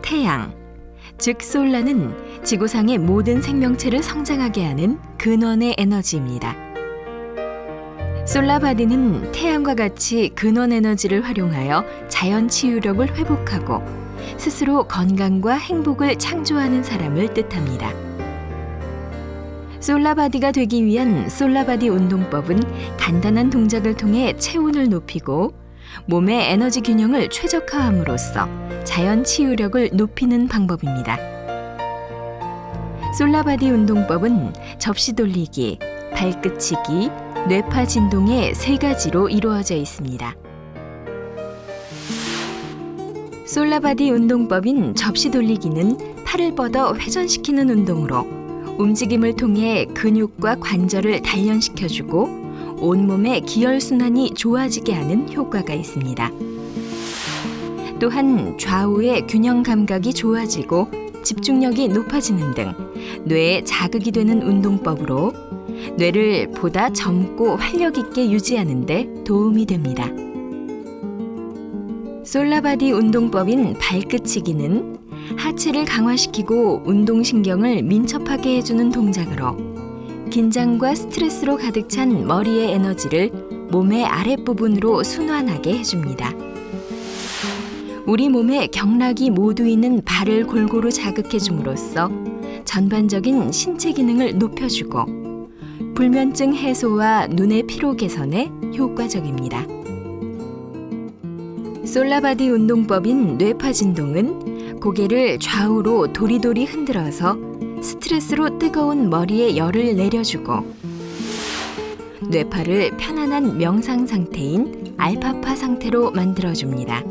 태양, 즉 솔라는 지구상의 모든 생명체를 성장하게 하는 근원의 에너지입니다. 솔라바디는 태양과 같이 근원 에너지를 활용하여 자연 치유력을 회복하고 스스로 건강과 행복을 창조하는 사람을 뜻합니다. 솔라바디가 되기 위한 솔라바디 운동법은 간단한 동작을 통해 체온을 높이고 몸의 에너지 균형을 최적화함으로써 자연 치유력을 높이는 방법입니다. 솔라바디 운동법은 접시 돌리기, 발끝치기, 뇌파 진동의 세 가지로 이루어져 있습니다. 솔라바디 운동법인 접시 돌리기는 팔을 뻗어 회전시키는 운동으로 움직임을 통해 근육과 관절을 단련시켜주고 온몸의 기혈순환이 좋아지게 하는 효과가 있습니다. 또한 좌우의 균형 감각이 좋아지고 집중력이 높아지는 등 뇌에 자극이 되는 운동법으로 뇌를 보다 젊고 활력 있게 유지하는 데 도움이 됩니다. 솔라바디 운동법인 발끝치기는 하체를 강화시키고 운동신경을 민첩하게 해주는 동작으로 긴장과 스트레스로 가득 찬 머리의 에너지를 몸의 아랫부분으로 순환하게 해줍니다. 우리 몸의 경락이 모두 있는 발을 골고루 자극해 줌으로써 전반적인 신체 기능을 높여주고 불면증 해소와 눈의 피로 개선에 효과적입니다. 솔라바디 운동법인 뇌파 진동은 고개를 좌우로 도리도리 흔들어서 스트레스로 뜨거운 머리에 열을 내려주고 뇌파를 편안한 명상 상태인 알파파 상태로 만들어줍니다.